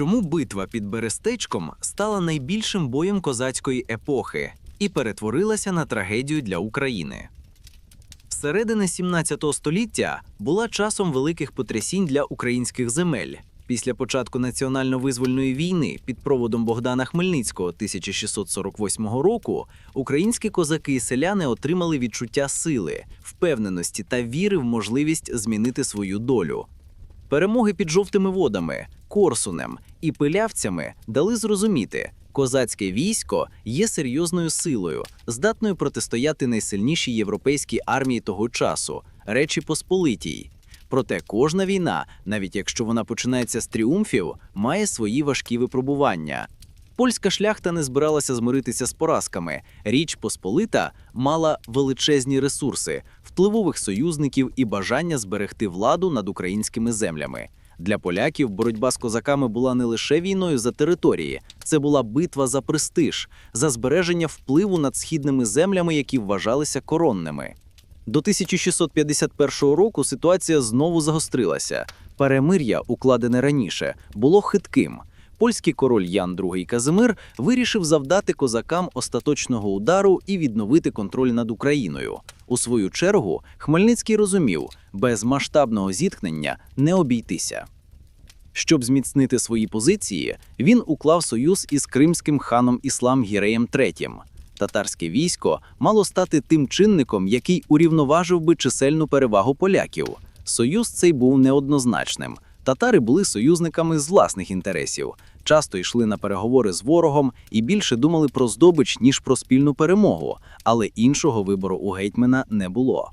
Чому битва під Берестечком стала найбільшим боєм козацької епохи і перетворилася на трагедію для України? Середина 17 століття була часом великих потрясінь для українських земель. Після початку національно-визвольної війни під проводом Богдана Хмельницького 1648 року українські козаки і селяни отримали відчуття сили, впевненості та віри в можливість змінити свою долю. Перемоги під жовтими водами, Корсунем і пилявцями дали зрозуміти, козацьке військо є серйозною силою, здатною протистояти найсильнішій європейській армії того часу Речі Посполитій. Проте кожна війна, навіть якщо вона починається з тріумфів, має свої важкі випробування. Польська шляхта не збиралася змиритися з поразками. Річ Посполита мала величезні ресурси, впливових союзників і бажання зберегти владу над українськими землями. Для поляків боротьба з козаками була не лише війною за території, це була битва за престиж, за збереження впливу над східними землями, які вважалися коронними. До 1651 року ситуація знову загострилася. Перемир'я, укладене раніше, було хитким. Польський король Ян II Казимир вирішив завдати козакам остаточного удару і відновити контроль над Україною. У свою чергу Хмельницький розумів, без масштабного зіткнення не обійтися. Щоб зміцнити свої позиції, він уклав союз із кримським ханом Іслам Гіреєм III. Татарське військо мало стати тим чинником, який урівноважив би чисельну перевагу поляків. Союз цей був неоднозначним. Татари були союзниками з власних інтересів, часто йшли на переговори з ворогом і більше думали про здобич, ніж про спільну перемогу, але іншого вибору у гетьмана не було.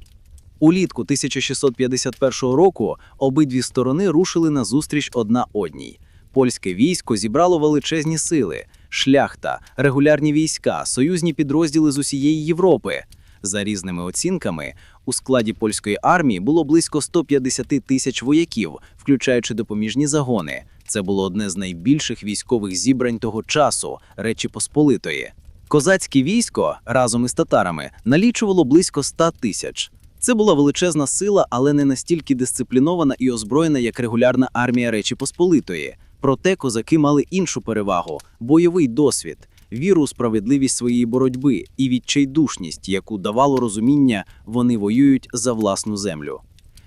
Улітку 1651 року обидві сторони рушили на зустріч одна одній. Польське військо зібрало величезні сили, шляхта, регулярні війська, союзні підрозділи з усієї Європи. За різними оцінками, у складі польської армії було близько 150 тисяч вояків, включаючи допоміжні загони. Це було одне з найбільших військових зібрань того часу Речі Посполитої. Козацьке військо разом із татарами налічувало близько 100 тисяч. Це була величезна сила, але не настільки дисциплінована і озброєна, як регулярна армія Речі Посполитої. Проте козаки мали іншу перевагу бойовий досвід, віру у справедливість своєї боротьби і відчайдушність, яку давало розуміння, вони воюють за власну землю.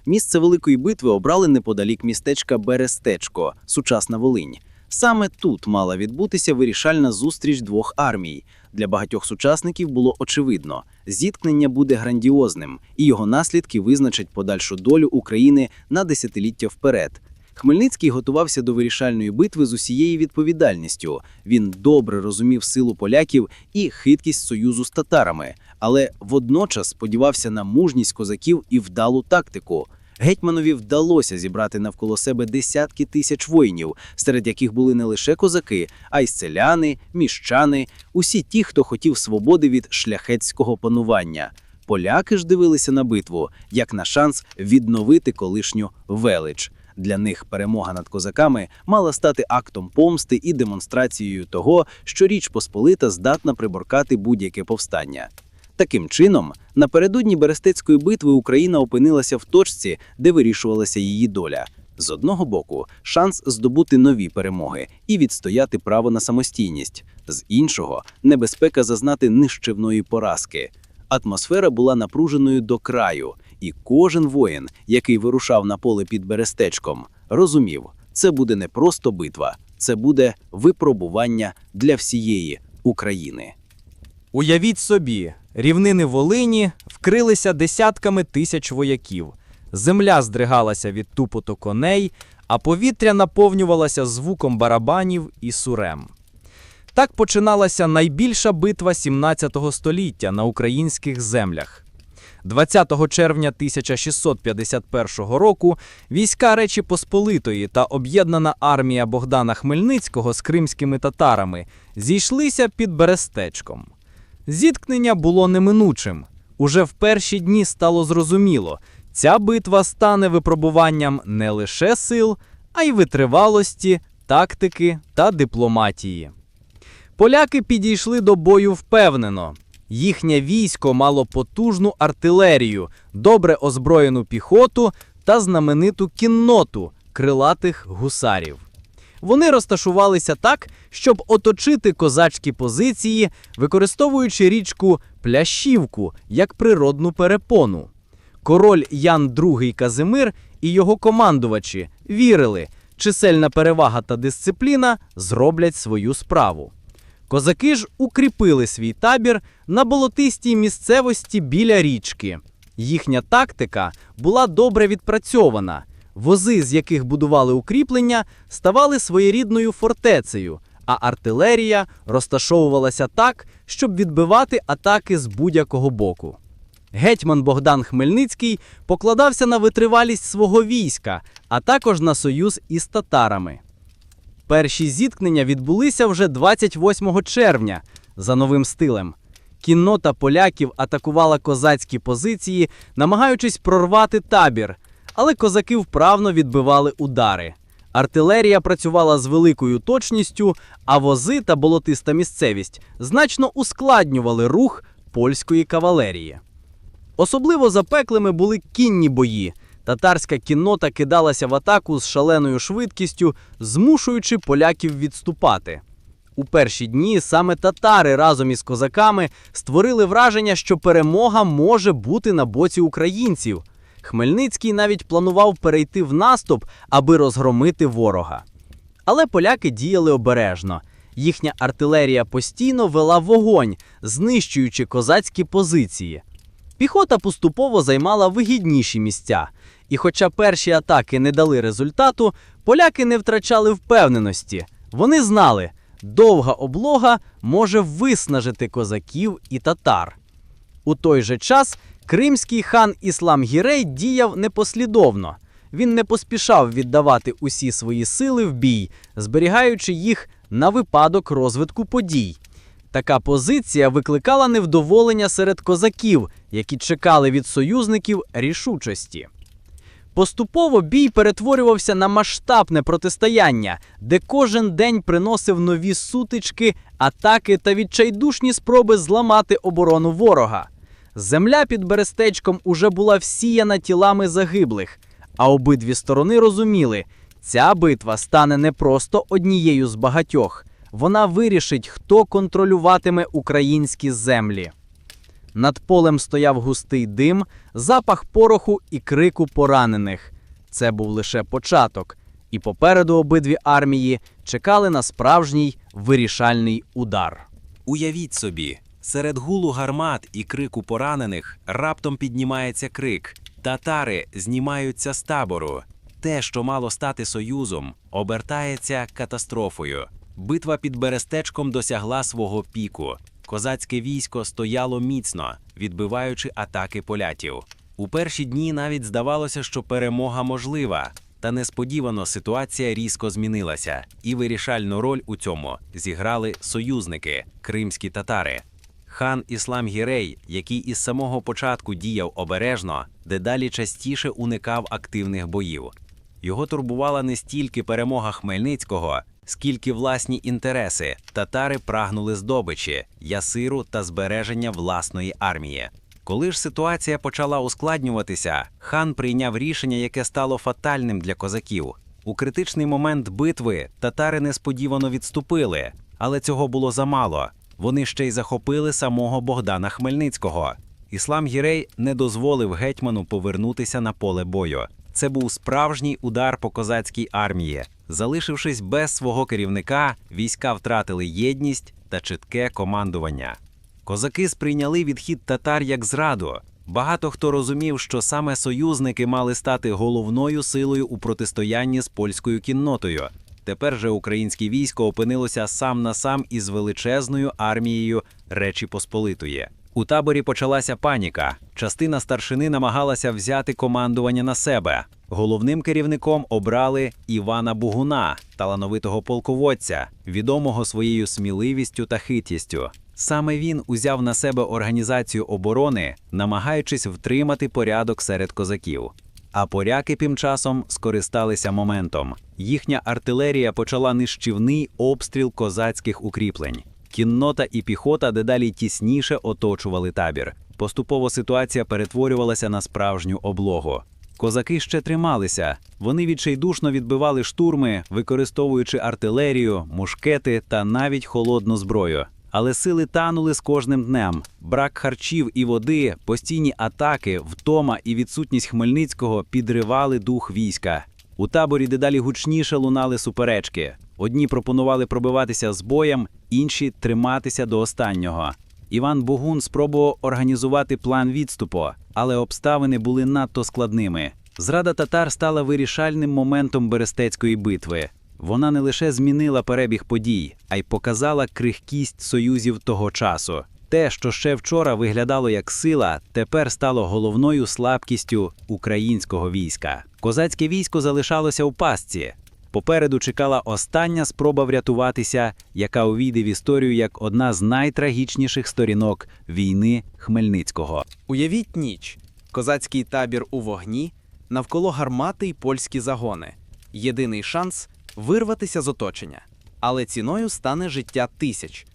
Місце великої битви обрали неподалік містечка Берестечко, сучасна Волинь. Саме тут мала відбутися вирішальна зустріч двох армій. Для багатьох сучасників було очевидно, зіткнення буде грандіозним, і його наслідки визначать подальшу долю України на десятиліття вперед. Хмельницький готувався до вирішальної битви з усією відповідальністю. Він добре розумів силу поляків і хиткість союзу з татарами, але водночас сподівався на мужність козаків і вдалу тактику. Гетьманові вдалося зібрати навколо себе десятки тисяч воїнів, серед яких були не лише козаки, а й селяни, міщани, усі ті, хто хотів свободи від шляхетського панування. Поляки ж дивилися на битву як на шанс відновити колишню велич. Для них перемога над козаками мала стати актом помсти і демонстрацією того, що Річ Посполита здатна приборкати будь-яке повстання. Таким чином, напередодні Берестецької битви Україна опинилася в точці, де вирішувалася її доля. З одного боку, шанс здобути нові перемоги і відстояти право на самостійність, з іншого небезпека зазнати нищівної поразки. Атмосфера була напруженою до краю, і кожен воїн, який вирушав на поле під Берестечком, розумів, це буде не просто битва, це буде випробування для всієї України. Уявіть собі, рівнини Волині вкрилися десятками тисяч вояків. Земля здригалася від тупоту коней, а повітря наповнювалося звуком барабанів і сурем. Так починалася найбільша битва 17 століття на українських землях. 20 червня 1651 року війська Речі Посполитої та об'єднана армія Богдана Хмельницького з кримськими татарами зійшлися під Берестечком. Зіткнення було неминучим. Уже в перші дні стало зрозуміло, ця битва стане випробуванням не лише сил, а й витривалості, тактики та дипломатії. Поляки підійшли до бою впевнено. Їхнє військо мало потужну артилерію, добре озброєну піхоту та знамениту кінноту крилатих гусарів. Вони розташувалися так, щоб оточити козацькі позиції, використовуючи річку Плящівку як природну перепону. Король Ян II Казимир і його командувачі вірили, чисельна перевага та дисципліна зроблять свою справу. Козаки ж укріпили свій табір на болотистій місцевості біля річки. Їхня тактика була добре відпрацьована. Вози, з яких будували укріплення, ставали своєрідною фортецею, а артилерія розташовувалася так, щоб відбивати атаки з будь-якого боку. Гетьман Богдан Хмельницький покладався на витривалість свого війська, а також на союз із татарами. Перші зіткнення відбулися вже 28 червня за новим стилем. Кіннота поляків атакувала козацькі позиції, намагаючись прорвати табір, але козаки вправно відбивали удари. Артилерія працювала з великою точністю, а вози та болотиста місцевість значно ускладнювали рух польської кавалерії. Особливо запеклими були кінні бої. Татарська кіннота кидалася в атаку з шаленою швидкістю, змушуючи поляків відступати. У перші дні саме татари разом із козаками створили враження, що перемога може бути на боці українців. Хмельницький навіть планував перейти в наступ, аби розгромити ворога. Але поляки діяли обережно. Їхня артилерія постійно вела вогонь, знищуючи козацькі позиції. Піхота поступово займала вигідніші місця, і хоча перші атаки не дали результату, поляки не втрачали впевненості. Вони знали, довга облога може виснажити козаків і татар. У той же час кримський хан Іслам Гірей діяв непослідовно. Він не поспішав віддавати усі свої сили в бій, зберігаючи їх на випадок розвитку подій. Така позиція викликала невдоволення серед козаків, які чекали від союзників рішучості. Поступово бій перетворювався на масштабне протистояння, де кожен день приносив нові сутички, атаки та відчайдушні спроби зламати оборону ворога. Земля під Берестечком уже була всіяна тілами загиблих, а обидві сторони розуміли, ця битва стане не просто однією з багатьох. Вона вирішить, хто контролюватиме українські землі. Над полем стояв густий дим, запах пороху і крику поранених. Це був лише початок, і попереду обидві армії чекали на справжній вирішальний удар. Уявіть собі, серед гулу гармат і крику поранених раптом піднімається крик. Татари знімаються з табору. Те, що мало стати союзом, обертається катастрофою. Битва під Берестечком досягла свого піку. Козацьке військо стояло міцно, відбиваючи атаки полятів. У перші дні навіть здавалося, що перемога можлива. Та несподівано ситуація різко змінилася, і вирішальну роль у цьому зіграли союзники кримські татари. Хан Іслам Гірей, який із самого початку діяв обережно, дедалі частіше уникав активних боїв. Його турбувала не стільки перемога Хмельницького, скільки власні інтереси. Татари прагнули здобичі, ясиру та збереження власної армії. Коли ж ситуація почала ускладнюватися, хан прийняв рішення, яке стало фатальним для козаків. У критичний момент битви татари несподівано відступили, але цього було замало. Вони ще й захопили самого Богдана Хмельницького. Іслам Гірей не дозволив гетьману повернутися на поле бою. Це був справжній удар по козацькій армії. Залишившись без свого керівника, війська втратили єдність та чітке командування. Козаки сприйняли відхід татар як зраду. Багато хто розумів, що саме союзники мали стати головною силою у протистоянні з польською кіннотою. Тепер же українське військо опинилося сам на сам із величезною армією Речі Посполитої. У таборі почалася паніка. Частина старшини намагалася взяти командування на себе. Головним керівником обрали Івана Бугуна, талановитого полководця, відомого своєю сміливістю та хитрістю. Саме він узяв на себе організацію оборони, намагаючись втримати порядок серед козаків. А поляки тим часом скористалися моментом. Їхня артилерія почала нищівний обстріл козацьких укріплень. Кіннота і піхота дедалі тісніше оточували табір. Поступово ситуація перетворювалася на справжню облогу. Козаки ще трималися. Вони відчайдушно відбивали штурми, використовуючи артилерію, мушкети та навіть холодну зброю. Але сили танули з кожним днем. Брак харчів і води, постійні атаки, втома і відсутність Хмельницького підривали дух війська. У таборі дедалі гучніше лунали суперечки. Одні пропонували пробиватися з боєм, інші триматися до останнього. Іван Богун спробував організувати план відступу, але обставини були надто складними. Зрада татар стала вирішальним моментом Берестецької битви. Вона не лише змінила перебіг подій, а й показала крихкість союзів того часу. Те, що ще вчора виглядало як сила, тепер стало головною слабкістю українського війська. Козацьке військо залишалося у пастці. Попереду чекала остання спроба врятуватися, яка увійде в історію як одна з найтрагічніших сторінок війни Хмельницького. Уявіть ніч. Козацький табір у вогні, навколо гармати й польські загони. Єдиний шанс вирватися з оточення. Але ціною стане життя тисяч.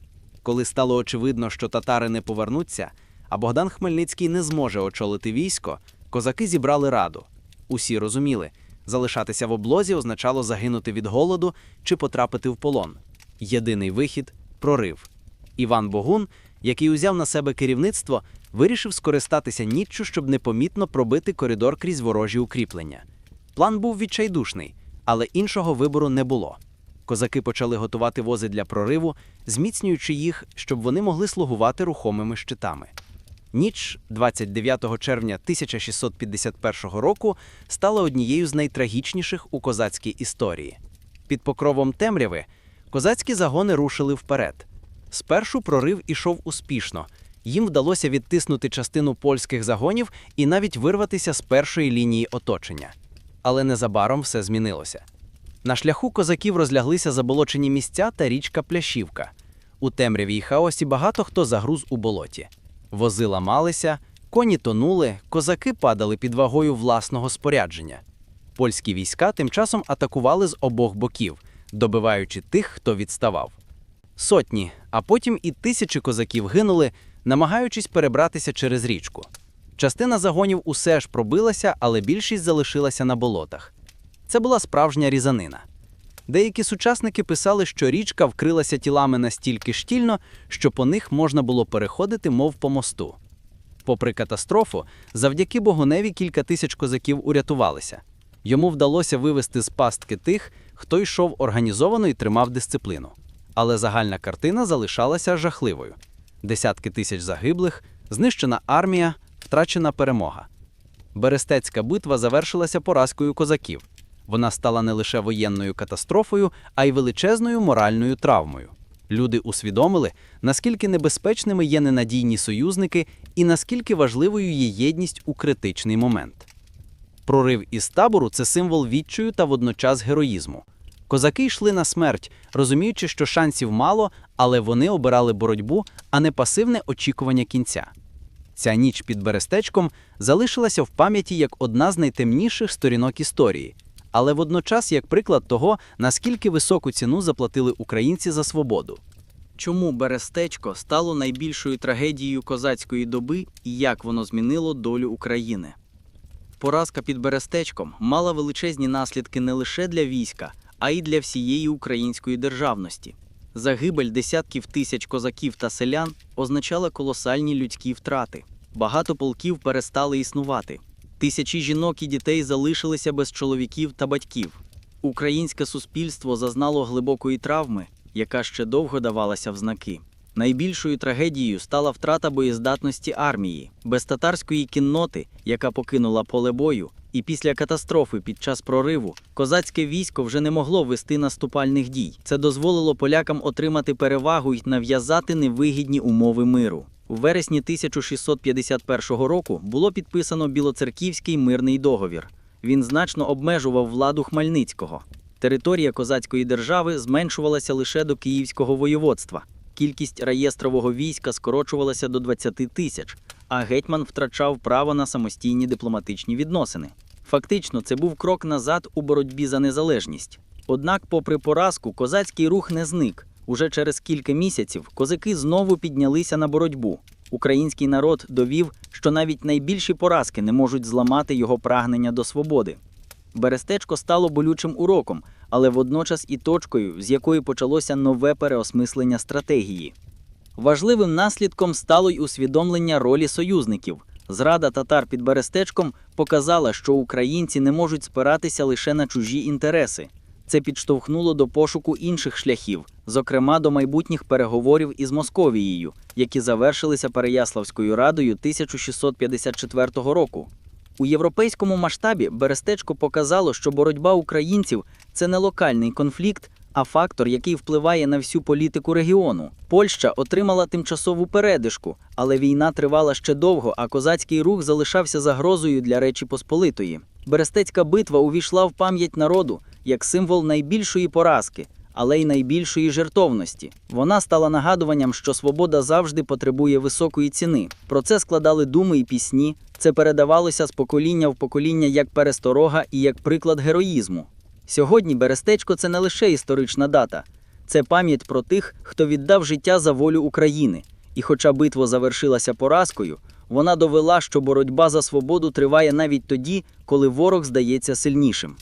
Коли стало очевидно, що татари не повернуться, а Богдан Хмельницький не зможе очолити військо, козаки зібрали раду. Усі розуміли, залишатися в облозі означало загинути від голоду чи потрапити в полон. Єдиний вихід прорив. Іван Богун, який узяв на себе керівництво, вирішив скористатися ніччю, щоб непомітно пробити коридор крізь ворожі укріплення. План був відчайдушний, але іншого вибору не було. Козаки почали готувати вози для прориву, зміцнюючи їх, щоб вони могли слугувати рухомими щитами. Ніч 29 червня 1651 року стала однією з найтрагічніших у козацькій історії. Під покровом темряви козацькі загони рушили вперед. Спершу прорив ішов успішно. Їм вдалося відтиснути частину польських загонів і навіть вирватися з першої лінії оточення. Але незабаром все змінилося. На шляху козаків розляглися заболочені місця та річка Пляшівка. У темряві й хаосі багато хто загруз у болоті. Вози ламалися, коні тонули, козаки падали під вагою власного спорядження. Польські війська тим часом атакували з обох боків, добиваючи тих, хто відставав. Сотні, а потім і тисячі козаків гинули, намагаючись перебратися через річку. Частина загонів усе ж пробилася, але більшість залишилася на болотах. Це була справжня різанина. Деякі сучасники писали, що річка вкрилася тілами настільки щільно, що по них можна було переходити, мов по мосту. Попри катастрофу, завдяки Богуневі кілька тисяч козаків урятувалися. Йому вдалося вивести з пастки тих, хто йшов організовано і тримав дисципліну. Але загальна картина залишалася жахливою: десятки тисяч загиблих, знищена армія, втрачена перемога. Берестецька битва завершилася поразкою козаків. Вона стала не лише воєнною катастрофою, а й величезною моральною травмою. Люди усвідомили, наскільки небезпечними є ненадійні союзники і наскільки важливою є єдність у критичний момент. Прорив із табору це символ відчаю та водночас героїзму. Козаки йшли на смерть, розуміючи, що шансів мало, але вони обирали боротьбу, а не пасивне очікування кінця. Ця ніч під Берестечком залишилася в пам'яті як одна з найтемніших сторінок історії, але водночас як приклад того, наскільки високу ціну заплатили українці за свободу. Чому Берестечко стало найбільшою трагедією козацької доби і як воно змінило долю України? Поразка під Берестечком мала величезні наслідки не лише для війська, а й для всієї української державності. Загибель десятків тисяч козаків та селян означала колосальні людські втрати. Багато полків перестали існувати. Тисячі жінок і дітей залишилися без чоловіків та батьків. Українське суспільство зазнало глибокої травми, яка ще довго давалася в знаки. Найбільшою трагедією стала втрата боєздатності армії, без татарської кінноти, яка покинула поле бою, і після катастрофи під час прориву козацьке військо вже не могло вести наступальних дій. Це дозволило полякам отримати перевагу й нав'язати невигідні умови миру. У вересні 1651 року було підписано Білоцерківський мирний договір. Він значно обмежував владу Хмельницького. Територія козацької держави зменшувалася лише до Київського воєводства. Кількість реєстрового війська скорочувалася до 20 тисяч, а гетьман втрачав право на самостійні дипломатичні відносини. Фактично, це був крок назад у боротьбі за незалежність. Однак, попри поразку, козацький рух не зник. Уже через кілька місяців козаки знову піднялися на боротьбу. Український народ довів, що навіть найбільші поразки не можуть зламати його прагнення до свободи. Берестечко стало болючим уроком, але водночас і точкою, з якої почалося нове переосмислення стратегії. Важливим наслідком стало й усвідомлення ролі союзників. Зрада татар під Берестечком показала, що українці не можуть спиратися лише на чужі інтереси. Це підштовхнуло до пошуку інших шляхів, зокрема до майбутніх переговорів із Московією, які завершилися Переяславською радою 1654 року. У європейському масштабі Берестечко показало, що боротьба українців це не локальний конфлікт, а фактор, який впливає на всю політику регіону. Польща отримала тимчасову передишку, але війна тривала ще довго, а козацький рух залишався загрозою для Речі Посполитої. Берестецька битва увійшла в пам'ять народу як символ найбільшої поразки, але й найбільшої жертовності. Вона стала нагадуванням, що свобода завжди потребує високої ціни. Про це складали думи і пісні. Це передавалося з покоління в покоління як пересторога і як приклад героїзму. Сьогодні Берестечко це не лише історична дата, це пам'ять про тих, хто віддав життя за волю України. І хоча битва завершилася поразкою, вона довела, що боротьба за свободу триває навіть тоді, коли ворог здається сильнішим.